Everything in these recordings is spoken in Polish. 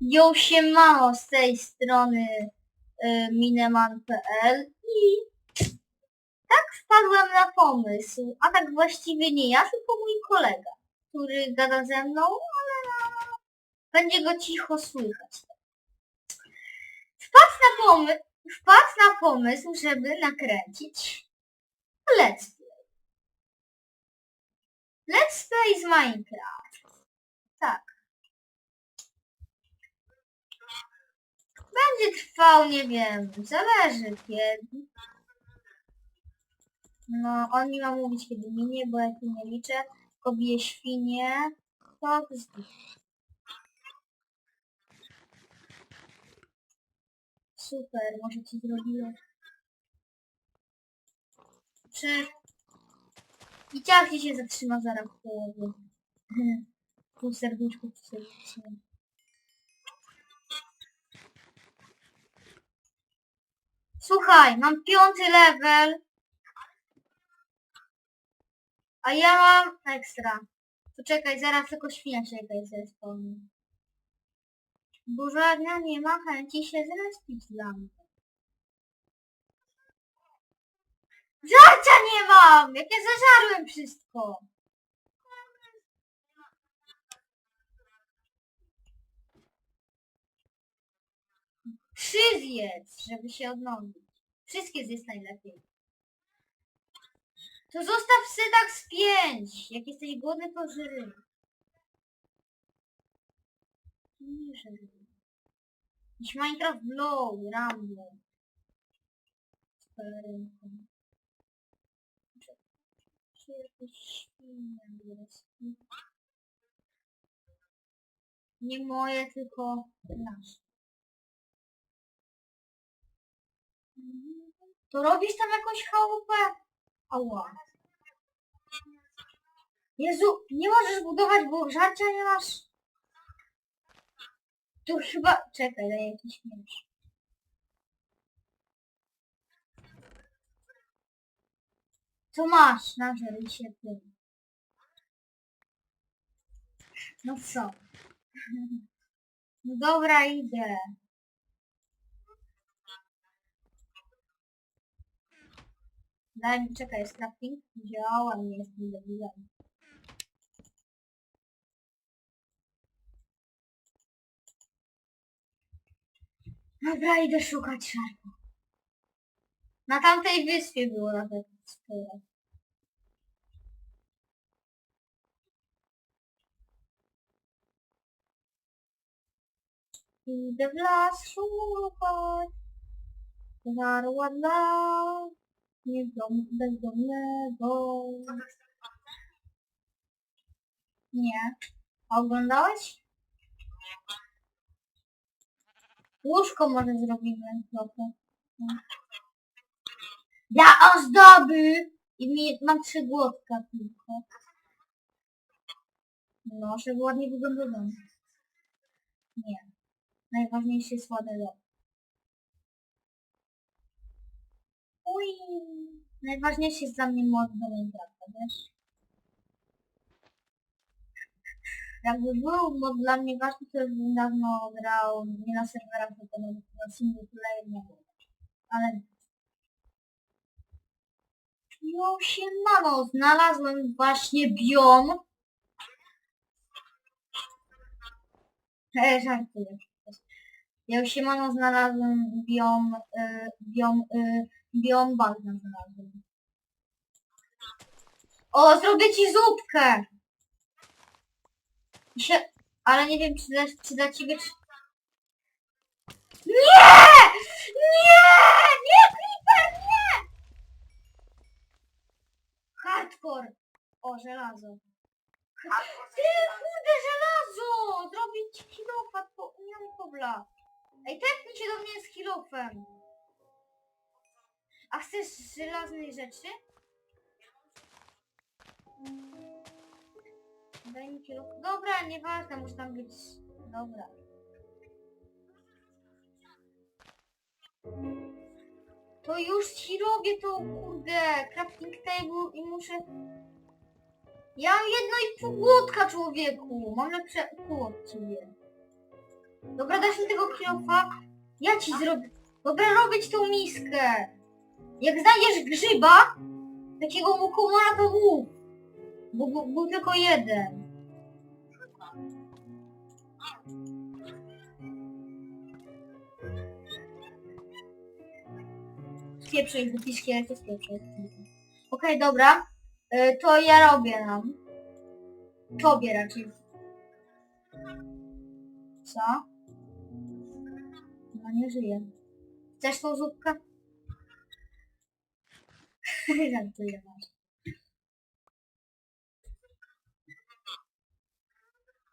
Ją siemano z tej strony y, mineman.pl i tak wpadłem na pomysł, a tak właściwie nie ja, tylko mój kolega, który gada ze mną, ale no, będzie go cicho słychać. Wpadł na, pomy- wpadł na pomysł, żeby nakręcić let's play. Let's play z Minecraft. Tak. Będzie trwał, nie wiem, zależy kiedy. No, on mi ma mówić kiedy minie, bo ja tu nie liczę. Tylko świnie. To bzdur. Super, może ci zrobiłem. I ciach ci się zatrzyma zaraz w połowie. Pół serduszku ci się. Słuchaj, mam piąty level. A ja mam ekstra. Poczekaj, zaraz tylko świnia się jakaś zespolni. Bo żadna nie ma chęci się zrespić dla mnie. Żarcia nie mam! Jak ja zażarłem wszystko! Trzy zjedz, żeby się odnowić. Wszystkie zjedz najlepiej. To zostaw sydak z pięć. Jak jesteś głodny, to żry. Nie żry. Jakiś Minecraft Blow, pelerynką. Czy- jakieś świnia? Nie moje, tylko nasze. To robisz tam jakąś chałupę? Ała. Jezu, nie możesz budować, bo żarcia nie masz. Tu chyba... Czekaj, daję jakiś miecz. Co masz? Nażer się tym. No co? No dobra, idę. Daj mi, czekaj, crafting? Działa, nie jestem debilem. Dobra, idę szukać szarpa. Na tamtej wyspie było nawet tyle. Idę w las szukać. Żarła dla niedom, bezdomnego. Nie. A oglądałeś? Łóżko może zrobimy trochę. Ja ozdoby! I mi, mam trzy głodka tylko. No, żeby ładnie wyglądał. Nie. Najważniejszy jest ładny dom. Ui. Najważniejszy jest dla mnie mod do Minecrafta, wiesz? Jakby był mod dla mnie ważny, to już bym dawno grał nie na serwerach, tylko na, na single player, nie wiem. Ale... Jo się mamo, znalazłem właśnie biom. E, żartuję. Ja się mano znalazłem biom, y, biom, y, biom bagna znalazłem. O, zrobię ci zupkę! Się, ale nie wiem, czy dla, czy dla ciebie... Czy... Nie! Nie! Nie, Creeper, nie! Hardcore! O, żelazo. Ty, kurde, żelazo! Zrobić kilofa, to nie mam kobla. Ej, tepnij się do mnie z kilofem. A chcesz żelaznej rzeczy? Dobra, nieważne, musi tam być... Dobra. To już ci robię to, kurde, crafting table i muszę... Ja mam jedno i pół głodka, człowieku. Mam lepsze od ciebie. Dobra, dasz mi tego kilofa? Ja ci zrobię. Dobra, robię ci tą miskę. Jak znajdziesz grzyba, takiego mukomora, to mów. Bo był, tylko jeden. Spieprzej głupi szkielety, spieprzej. Okej, dobra. Y, to ja robię nam. Tobie raczej. Co? No nie żyje. Chcesz tą zupkę? Żartuję masz.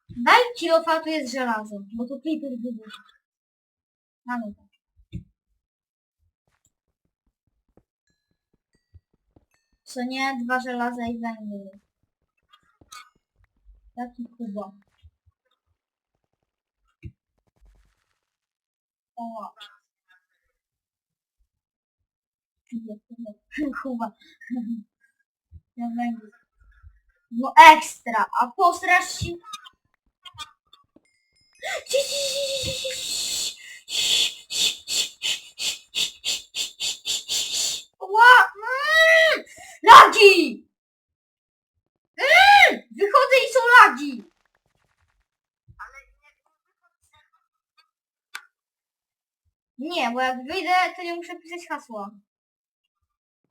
Daj kilofa, tu jest żelazo, bo to creeper wybuchł. Mamy to. Co nie? Dwa żelaza i węgiel. Jaki kuba. O. Kuba, kuba. Ja węgiel. No ekstra, a posrasz się... Ła! Mm! Lagi! Mm! Wychodzę i są lagi! Nie, bo jak wyjdę, to nie muszę pisać hasła.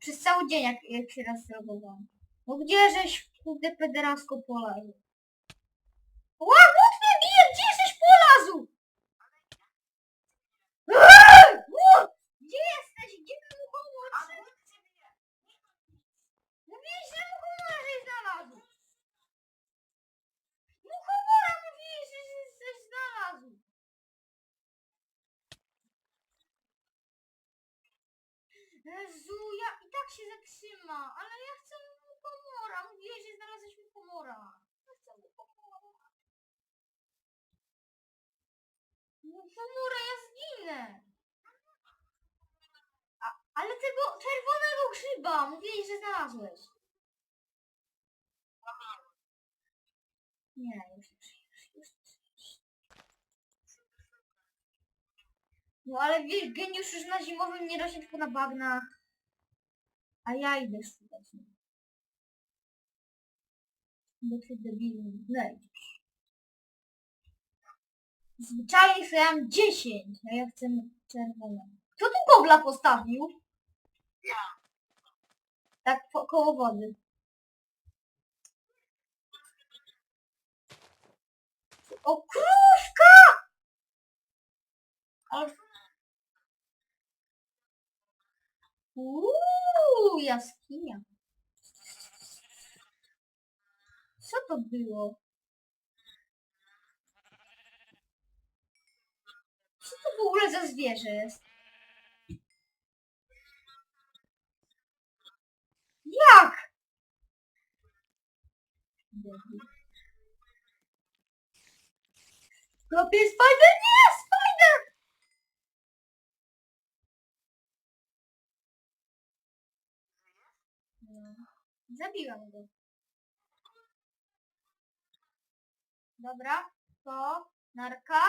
Przez cały dzień, jak, jak się raz zalogowałam. No gdzie żeś kurde pederasko polazł? Ła, mnie bije! Gdzie jesteś polazu? Eee! Łód! Gdzie jesteś? Gdzie ten muchomor? Mówiłeś, że muchomora żeś znalazł! Muchomora mówiłeś, że żeś znalazł! Jezu, tak się zatrzyma, ale ja chcę muchomora. Mówiłeś, że znalazłeś muchomora. Ja chcę muchomora. Muchomora, ja zginę. A, ale tego czerwonego grzyba, mówiłeś, że znalazłeś. Nie, już już żyjesz. No ale wiesz, geniusz już na zimowym nie rośnie tylko na bagnach. A ja idę szukać. Bo ty debilny znajdziesz. Zwyczajnie sobie mam 10, a ja chcę czerwone. Kto tu kobla postawił? Ja. Tak po, koło wody. O krówka! Ale... Uuu, jaskinia. Co to było? Co to w ogóle za zwierzę jest? Jak? Kopie spider? Nie, spider! Zabiłam go. Dobra, to narka.